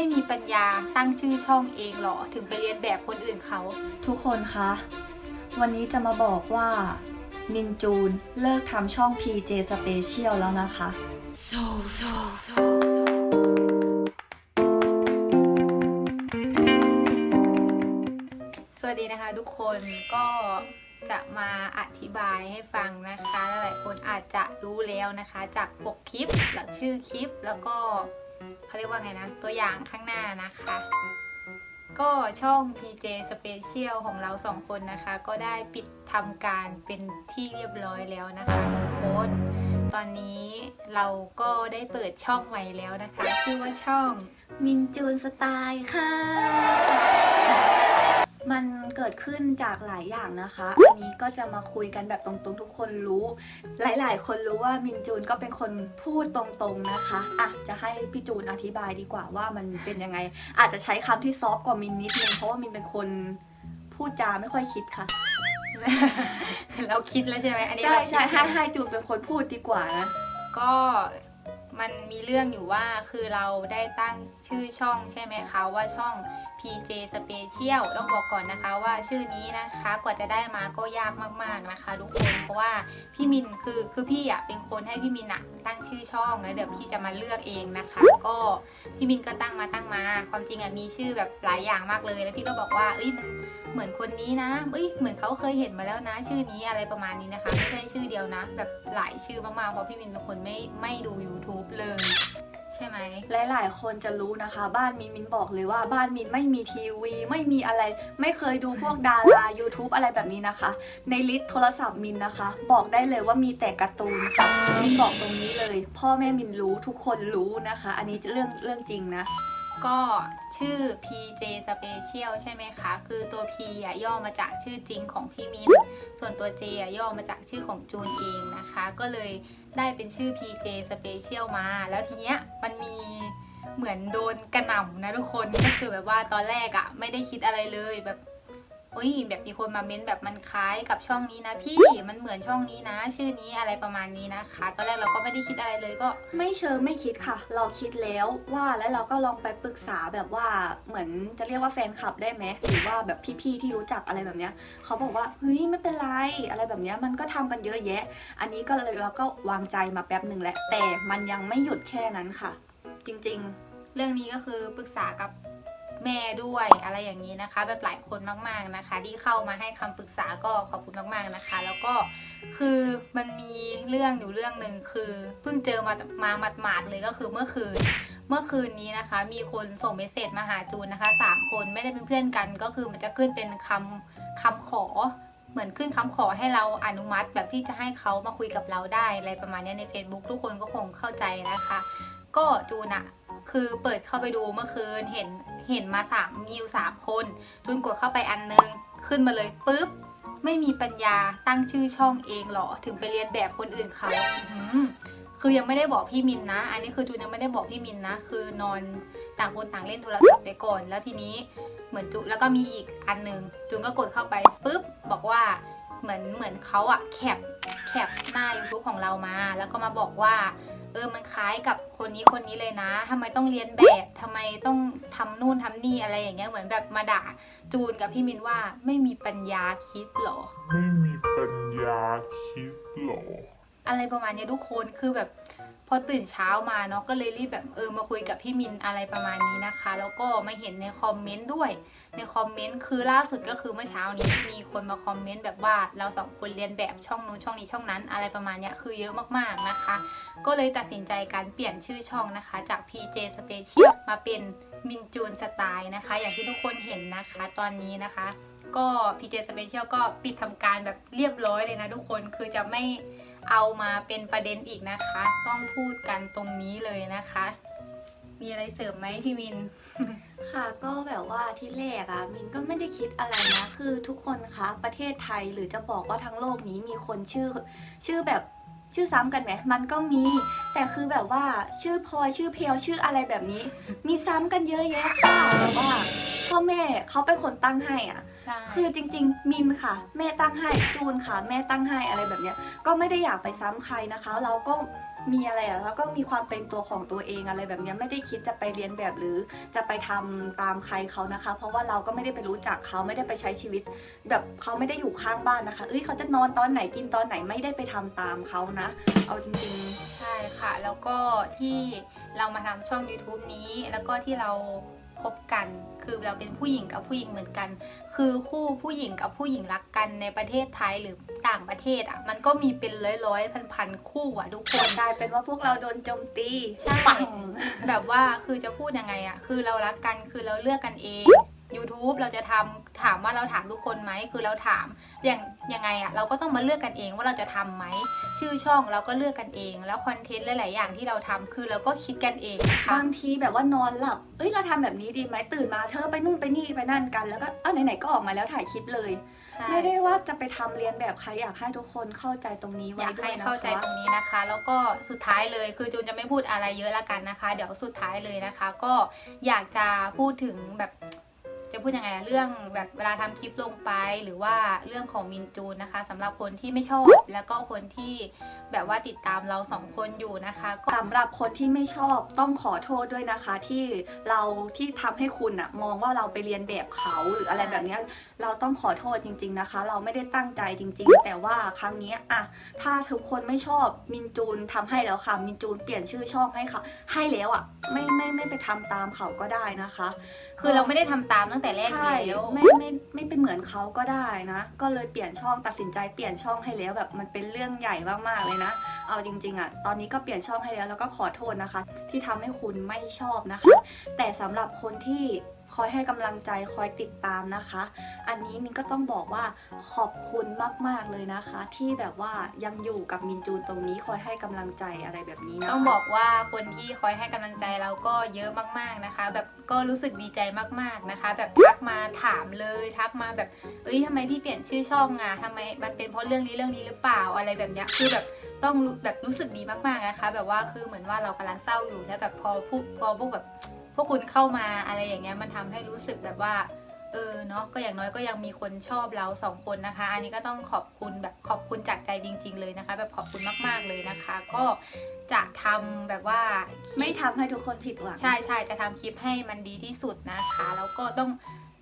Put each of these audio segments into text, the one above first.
ไม่มีปัญญาตั้งชื่อช่องเองหรอ ถึงไปเรียนแบบคนอื่นเขา ทุกคนคะ วันนี้จะมาบอกว่า มินจูนเลิกทำช่อง PJ Special แล้วนะคะสวัสดีนะคะทุกคนก็จะมาอธิบายให้ฟังนะคะ หลายๆคนอาจจะรู้แล้วนะคะ จากปกคลิปหรือชื่อคลิปแล้วก็ เขาเรียกว่าไงนะ ตัวอย่างข้างหน้านะคะ ก็ช่อง PJ Special ของเราสองคนนะคะ ก็ได้ปิดทำการเป็นที่เรียบร้อยแล้วนะคะทุกคนตอนนี้เราก็ได้เปิดช่องใหม่แล้วนะคะ ชื่อว่าช่องมินจูนสไตล์ค่ะ มันเกิดขึ้นจากหลายอย่างนะคะอันนี้ก็จะมาคุยกันแบบตรงๆ ทุกคนรู้ หลาย ๆ คนรู้ว่ามินจูนก็เป็นคนพูดตรงๆนะคะอะจะให้พี่จูนอธิบายดีกว่าว่ามันเป็นยังไง อาจจะใช้คำที่ซอฟต์กว่ามินนิดนึงเพราะว่ามินเป็นคนพูดจาไม่ค่อยคิดค่ะเราคิดแล้วใช่ไหมอันนี้ใช่เราคิดใช่ให้อยู่ให้จูนเป็นคนพูดดีกว่านะก็มันมีเรื่องอยู่ว่าคือเราได้ตั้งชื่อช่องใช่ไหมคะว่าช่อง PJ Special ต้องบอกก่อนนะคะว่าชื่อนี้นะคะกว่าจะได้มาก็ยากมากๆนะคะทุกคนเพราะว่าพี่มินคือคือพี่อะเป็นคนให้พี่มินอะตั้งชื่อช่องแล้วเดี๋ยวพี่จะมาเลือกเองนะคะ ก็พี่มินก็ตั้งมาตั้งมา ความจริงอะมีชื่อแบบหลายอย่างมากเลย แล้วพี่ก็บอกว่าเอ้ยมันเหมือนคนนี้นะเอ้ยเหมือนเขาเคยเห็นมาแล้วนะ ชื่อนี้อะไรประมาณนี้นะคะไม่ใช่ชื่อเดียวนะ แบบหลายชื่อมากๆเพราะพี่มินเป็นคนไม่ไม่ดู YouTube เลย ใช่ไหมหลายๆ คนจะรู้นะคะ บ้านมินมินบอกเลยว่าบ้านมินไม่มีทีวี ไม่มีอะไร ไม่เคยดูพวกดารา YouTube อะไรแบบนี้นะคะ ในลิสต์โทรศัพท์มินนะคะ บอกได้เลยว่ามีแต่การ์ตูนค่ะมินบอกตรงนี้เลย พ่อแม่มินรู้ทุกคนรู้นะคะ อันนี้เรื่องเรื่องจริงนะ ก็ชื่อ PJ Special ใช่ไหมคะ คือตัว P อะย่อมาจากชื่อจริงของพี่มินส่วนตัว J อะย่อมาจากชื่อของจูนเองนะคะ ก็เลยได้เป็นชื่อ PJ Special มา แล้วทีเนี้ยมันมีเหมือนโดนกระหน่ำนะทุกคน ก็คือแบบว่าตอนแรกอะไม่ได้คิดอะไรเลยแบบ เฮ้ยแบบมีคนมาเม้นแบบมันคล้ายกับช่องนี้นะ พี่มันเหมือนช่องนี้นะ ชื่อนี้อะไรประมาณนี้นะคะตอนแรกเราก็ไม่ได้คิดอะไรเลยก็ ไม่เชิงไม่คิดค่ะ เราคิดแล้วว่าแล้วเราก็ลองไปปรึกษาแบบว่าเหมือนจะเรียกว่าแฟนคลับได้ไหมหรือว่าแบบพี่ๆที่รู้จักอะไรแบบเนี้ยเขาบอกว่าเฮ้ยไม่เป็นไรอะไรแบบเนี้ยมันก็ทำกันเยอะแยะ อันนี้ก็เลยเราก็วางใจมาแป๊บหนึ่งแหละแต่มันยังไม่หยุดแค่นั้นค่ะ จริงเรื่องนี้ก็คือปรึกษากับ แม่ด้วยอะไรอย่างนี้นะคะ แบบหลายคนมากๆนะคะ ที่เข้ามาให้คำปรึกษาก็ขอบคุณมากๆนะคะ แล้วก็คือมันมีเรื่องอยู่เรื่องหนึ่งคือเพิ่งเจอมามาหมาดๆเลยก็คือเมื่อคืนเมื่อคืนนี้นะคะ มีคนส่งเมสเซจมาหาจูนนะคะสามคนไม่ได้เป็นเพื่อนกัน ก็คือมันจะขึ้นเป็นคำคำขอเหมือนขึ้นคำขอให้เราอนุมัติ แบบที่จะให้เขามาคุยกับเราได้อะไรประมาณนี้ใน Facebook ทุกคนก็คงเข้าใจนะคะ ก็จูนอะคือเปิดเข้าไปดูเมื่อคืนเห็น เห็นมาสามมีอยู่สามคนจูนกดเข้าไปอันนึง ขึ้นมาเลยปุ๊บ ไม่มีปัญญาตั้งชื่อช่องเองเหรอ ถึงไปเรียนแบบคนอื่นเขาคือยังไม่ได้บอกพี่มินนะ อันนี้คือจูนยังไม่ได้บอกพี่มินนะ คือนอนต่างคนต่างเล่นโทรศัพท์ไปก่อน แล้วทีนี้เหมือนจูแล้วก็มีอีกอันหนึ่งจูนก็กดเข้าไปปุ๊บบอกว่าเหมือนเหมือนเขาอะแคปแคปหน้า YouTube ของเรามา แล้วก็มาบอกว่า เออมันคล้ายกับคนนี้คนนี้เลยนะทำไมต้องเรียนแบบทำไมต้องทำนู่นทำนี่อะไรอย่างเงี้ยเหมือนแบบมาด่าจูนกับพี่มินว่าไม่มีปัญญาคิดหรอ ไม่มีปัญญาคิดหรอ อะไรประมาณนี้ทุกคนคือแบบพอตื่นเช้ามาเนาะก็เลยรีบแบบเออมาคุยกับพี่มินอะไรประมาณนี้นะคะ แล้วก็มาเห็นในคอมเมนต์ด้วย ในคอมเมนต์คือล่าสุดก็คือเมื่อเช้านี้มีคนมาคอมเมนต์แบบว่าเราสองคนเรียนแบบช่องนู้นช่องนี้ช่องนั้น อะไรประมาณนี้คือเยอะมากๆนะคะ ก็เลยตัดสินใจการเปลี่ยนชื่อช่องนะคะ จาก PJ Special มาเป็นมินจูนสไตล์นะคะ อย่างที่ทุกคนเห็นนะคะตอนนี้นะคะ ก็ PJ Special ก็ปิดทำการแบบเรียบร้อยเลยนะทุกคนคือจะไม่ เอามาเป็นประเด็นอีกนะคะ ต้องพูดกันตรงนี้เลยนะคะ มีอะไรเสริมไหมพี่มิน ค่ะก็แบบว่าที่แรกอะมินก็ไม่ได้คิดอะไรนะคือทุกคนคะ ประเทศไทยหรือจะบอกว่าทั้งโลกนี้มีคนชื่อ ชื่อแบบชื่อซ้ำกันไหมมันก็มี แต่คือแบบว่าชื่อพลอยชื่อเพลชื่ออะไรแบบนี้ มีซ้ำกันเยอะแยะค่ะแบบว่าพ่อแม่เขาเป็นคนตั้งให้อะ ใช่ คือจริง ๆ มินค่ะ แม่ตั้งให้จูนค่ะ แม่ตั้งให้อะไรแบบเนี้ย ก็ไม่ได้อยากไปซ้ำใครนะคะ เราก็มีอะไรอะแล้วก็มีความเป็นตัวของตัวเองอะไรแบบเนี้ยไม่ได้คิดจะไปเรียนแบบหรือจะไปทำตามใครเขานะคะ เพราะว่าเราก็ไม่ได้ไปรู้จักเขาไม่ได้ไปใช้ชีวิต แบบเขาไม่ได้อยู่ข้างบ้านนะคะ เอ้ยเขาจะนอนตอนไหนกินตอนไหนไม่ได้ไปทำตามเขานะ เอาจริงใช่ค่ะ แล้วก็ที่เรามาทำช่อง YouTube นี้ แล้วก็ที่เรา คบกัน คือเราเป็นผู้หญิงกับผู้หญิงเหมือนกัน คือคู่ผู้หญิงกับผู้หญิงรักกันในประเทศไทยหรือต่างประเทศอะ มันก็มีเป็นร้อยร้อยพันพันๆคู่อะทุกคๆนกลายเป็นว่าพวกเราโดนโจมตีใช่ปังแบบว่าคือจะพูดยังไงอะคือเรารักกันคือเราเลือกกันเอง YouTube เราจะทำถามว่าเราถามทุกคนไหมคือเราถามอย่างยังไงอะเราก็ต้องมาเลือกกันเองว่าเราจะทำไหมชื่อช่องเราก็เลือกกันเอง แล้วคอนเทนต์หลาย ๆ อย่างที่เราทำคือเราก็คิดกันเองนะคะบางทีแบบว่านอนหลับเอ้ยเราทำแบบนี้ดีไหมตื่นมาเธอไปนู่นไปนี่ไปนั่นกัน แล้วก็เอ้าไหน ๆ ก็ออกมาแล้วถ่ายคลิปเลยใช่ไม่ได้ว่าจะไปทำเรียนแบบใครอยากให้ทุกคนเข้าใจตรงนี้อไว้ยากด้วให้ยนะคะเข้าใจตรงนี้นะคะ แล้วก็สุดท้ายเลยคือจูนจะไม่พูดอะไรเยอะละกันนะคะ เดี๋ยวสุดท้ายเลยนะคะ ก็อยากจะพูดถึงแบบ จะพูดยังไงอะเรื่องแบบเวลาทำคลิปลงไป หรือว่าเรื่องของมินจูนนะคะสำหรับคนที่ไม่ชอบแล้วก็คนที่แบบว่าติดตามเราสองคนอยู่นะคะก็สำหรับคนที่ไม่ชอบต้องขอโทษด้วยนะคะ ที่เราที่ทำให้คุณอะมองว่าเราไปเรียนแบบเขาหรืออะไรแบบเนี้ยเราต้องขอโทษจริง ๆนะคะ เราไม่ได้ตั้งใจจริง ๆ แต่ว่าครั้งเนี้ยอะถ้าทุกคนไม่ชอบมินจูนทำให้แล้วค่ะมินจูนเปลี่ยนชื่อช่องให้ค่ะ ให้แล้วอะไม่ไม่ไม่ไปทำตามเขาก็ได้นะคะ คือเราไม่ได้ทำตามตั้งแต่แรกใช่แล้วไม่ไม่ไม่เป็นเหมือนเขาก็ได้นะ ก็เลยเปลี่ยนช่องตัดสินใจเปลี่ยนช่องให้แล้วแบบมันเป็นเรื่องใหญ่มากๆเลยนะ เอาจริง ๆอะตอนนี้ก็เปลี่ยนช่องให้แล้วแล้วก็ขอโทษนะคะ ที่ทำให้คุณไม่ชอบนะคะ แต่สำหรับคนที่ คอยให้กำลังใจคอยติดตามนะคะ อันนี้มินก็ต้องบอกว่าขอบคุณมากๆเลยนะคะ ที่แบบว่ายังอยู่กับมินจูนตรงนี้คอยให้กำลังใจอะไรแบบนี้นะต้องบอกว่าคนที่คอยให้กำลังใจเราก็เยอะมากๆนะคะ แบบก็รู้สึกดีใจมากๆนะคะ แบบทักมาถามเลยทักมาแบบเอ้ยทำไมพี่เปลี่ยนชื่อช่องอะทำไมมันเป็นเพราะเรื่องนี้เรื่องนี้หรือเปล่าอะไรแบบเนี้ยคือแบบต้องแบบรู้สึกดีมากๆนะคะ แบบว่าคือเหมือนว่าเรากำลังเศร้าอยู่แล้วแบบพอพูดพอพวกแบบ วกคุณเข้ามาอะไรอย่างเงี้ยมันทำให้รู้สึกแบบว่าเออเนาะก็อย่างน้อยก็ยังมีคนชอบเราสองคนนะคะ อันนี้ก็ต้องขอบคุณแบบขอบคุณจากใจจริง ๆ เลยนะคะ แบบขอบคุณมากๆเลยนะคะ ก็จะทำแบบว่าคลิปไม่ทำให้ทุกคนผิดหวังใช่ใช่จะทำคลิปให้มันดีที่สุดนะคะ แล้วก็ต้อง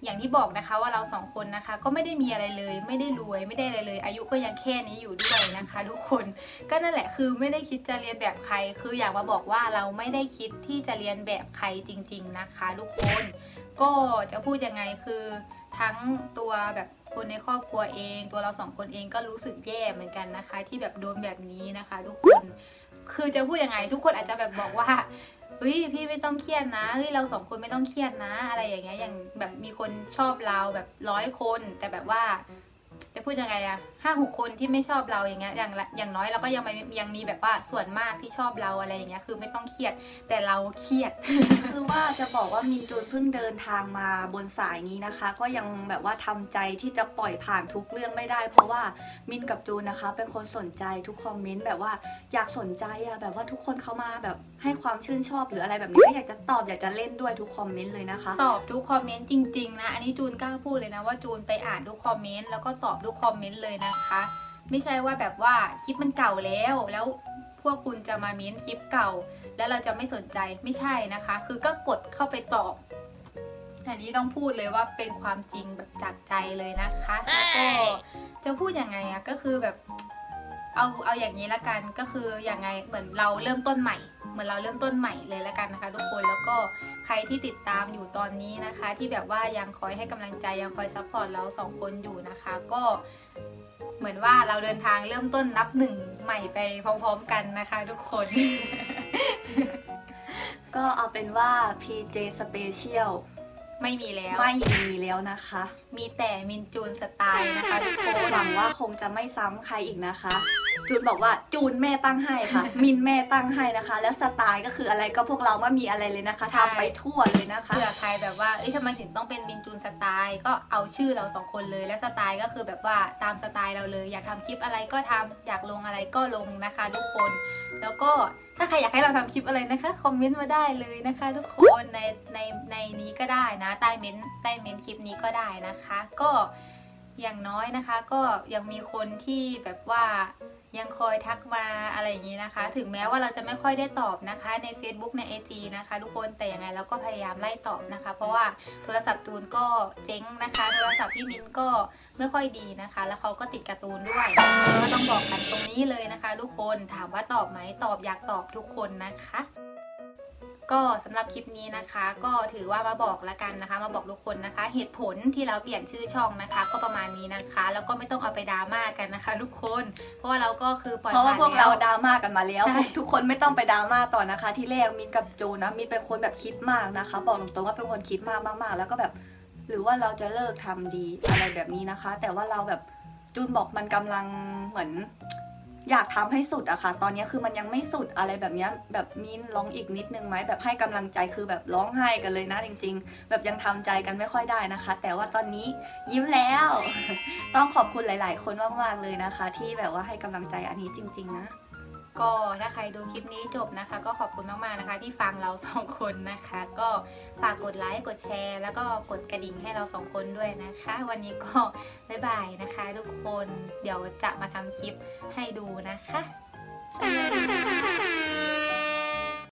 อย่างที่บอกนะคะว่าเราสองคนนะคะ ก็ไม่ได้มีอะไรเลย ไม่ได้รวยไม่ได้อะไรเลย อายุก็ยังแค่นี้อยู่ด้วยนะคะทุกคนก็นั่นแหละคือไม่ได้คิดจะเรียนแบบใคร คืออยากมาบอกว่าเราไม่ได้คิดที่จะเรียนแบบใครจริง ๆนะคะ ทุกคนก็จะพูดยังไงคือทั้งตัวแบบคนในครอบครัวเอง ตัวเราสองคนเองก็รู้สึกแย่เหมือนกันนะคะ ที่แบบโดนแบบนี้นะคะ ทุกคนคือจะพูดยังไงทุกคนอาจจะแบบบอกว่า เฮ้ยพี่ไม่ต้องเครียดนะเฮ้ยเราสองคนไม่ต้องเครียดนะ อะไรอย่างเงี้ยอย่างแบบมีคนชอบเราแบบร้อยคน แต่แบบว่า จะพูดยังไงอะห้าหกคนที่ไม่ชอบเราอย่างเงี้ยอย่างละอย่างน้อยเราก็ยังไม่ยังมีแบบว่าส่วนมากที่ชอบเราอะไรอย่างเงี้ยคือไม่ต้องเครียดแต่เราเครียด คือว่าจะบอกว่ามินจูนเพิ่งเดินทางมาบนสายนี้นะคะ ก็ยังแบบว่าทำใจที่จะปล่อยผ่านทุกเรื่องไม่ได้ เพราะว่ามินกับจูนนะคะ เป็นคนสนใจทุกคอมเมนต์แบบว่าอยากสนใจอะแบบว่าทุกคนเขามาแบบให้ความชื่นชอบหรืออะไรแบบนี้ก็อยากจะตอบอยากจะเล่นด้วยทุกคอมเมนต์เลยนะคะ ตอบทุกคอมเมนต์จริงๆนะอันนี้จูนกล้าพูดเลยนะว่าจูนไปอ่านทุกคอมเมนต์แล้วก็ตอบทุกคอมเมนต์เลยนะคะ ไม่ใช่ว่าแบบว่าคลิปมันเก่าแล้วแล้วพวกคุณจะมาเม้นคลิปเก่า แล้วเราจะไม่สนใจไม่ใช่นะคะ คือก็กดเข้าไปตอบอันนี้ต้องพูดเลยว่าเป็นความจริงแบบจากใจเลยนะคะแล้วก็จะพูดยังไงอะก็คือแบบเอาเอาอย่างนี้ละกันก็คืออย่างไงเหมือนเราเริ่มต้นใหม่ เหมือนเราเริ่มต้นใหม่เลยละกันนะคะ ทุกคนแล้วก็ใครที่ติดตามอยู่ตอนนี้นะคะ ที่แบบว่ายังคอยให้กำลังใจยังคอยซัพพอร์ตเราสองคนอยู่นะคะ ก็เหมือนว่าเราเดินทางเริ่มต้นนับหนึ่งใหม่ไปพร้อม ๆ กันนะคะ ทุกคน ก็เอาเป็นว่า PJ Special ไม่มีแล้ว ไม่มีแล้วนะคะ มีแต่มินจูนสไตล์นะคะทุกคนหวังว่าคงจะไม่ซ้ำใครอีกนะคะ จูนบอกว่าจูนแม่ตั้งให้ค่ะ มินแม่ตั้งให้นะคะ แล้วสไตล์ก็คืออะไรก็พวกเราไม่มีอะไรเลยนะคะทำไปทั่วเลยนะคะเผื่อใครแบบว่าเอ้ยทำไมถึงต้องเป็นมินจูนสไตล์ก็เอาชื่อเราสองคนเลย และสไตล์ก็คือแบบว่าตามสไตล์เราเลย อยากทำคลิปอะไรก็ทำอยากลงอะไรก็ลงนะคะ ทุกคน แล้วก็ถ้าใครอยากให้เราทำคลิปอะไรนะคะคอมเมนต์มาได้เลยนะคะ ทุกคนในในในนี้ก็ได้นะใต้เม้นต์ใต้เม้นต์คลิปนี้ก็ได้นะคะ ก็อย่างน้อยนะคะ ก็ยังมีคนที่แบบว่า ยังคอยทักมาอะไรอย่างนี้นะคะ ถึงแม้ว่าเราจะไม่ค่อยได้ตอบนะคะ ใน Facebook ใน IG นะคะ ทุกคนแต่ยังไงเราก็พยายามไล่ตอบนะคะ เพราะว่าโทรศัพท์ตูนก็เจ๊งนะคะ โทรศัพท์พี่มิ้นก็ไม่ค่อยดีนะคะ แล้วเขาก็ติดการ์ตูนด้วยก็ต้องบอกกันตรงนี้เลยนะคะ ทุกคนถามว่าตอบไหมตอบอยากตอบทุกคนนะคะ ก็สำหรับคลิปนี้นะคะ ก็ถือว่ามาบอกละกันนะคะ มาบอกทุกคนนะคะ เหตุผลที่เราเปลี่ยนชื่อช่องนะคะ ก็ประมาณนี้นะคะ แล้วก็ไม่ต้องเอาไปดราม่ากันนะคะ ทุกคน เพราะว่าเราก็คือปล่อยเพราะว่าผ่นพวกเราแล้ดราม่ากันมาแล้วใช่ทุกคนไม่ต้องไปดราม่าต่อนะคะ ที่แรกมินกับจูนนะมินเป็นคนแบบคิดมากนะคะ บอกตรงๆว่าเป็นคนคิดมากมากๆ แล้วก็แบบ หรือว่าเราจะเลิกทำดีอะไรแบบนี้นะคะ แต่ว่าเราแบบจูนบอกมันกำลังเหมือน อยากทำให้สุดอะค่ะ ตอนนี้คือมันยังไม่สุดอะไรแบบเนี้ยแบบมินร้องอีกนิดนึงไหมแบบให้กำลังใจคือแบบร้องไห้กันเลยนะจริง ๆ แบบยังทำใจกันไม่ค่อยได้นะคะ แต่ว่าตอนนี้ยิ้มแล้ว ต้องขอบคุณหลาย ๆ คนมากๆเลยนะคะ ที่แบบว่าให้กำลังใจอันนี้จริง ๆ นะ ก็ถ้าใครดูคลิปนี้จบนะคะ ก็ขอบคุณมากๆนะคะ ที่ฟังเราสองคนนะคะ ก็ฝากกดไลค์กดแชร์ แล้วก็กดกระดิ่งให้เราสองคนด้วยนะคะ วันนี้ก็บ๊ายบายนะคะ ทุกคนเดี๋ยวจะมาทำคลิปให้ดูนะคะ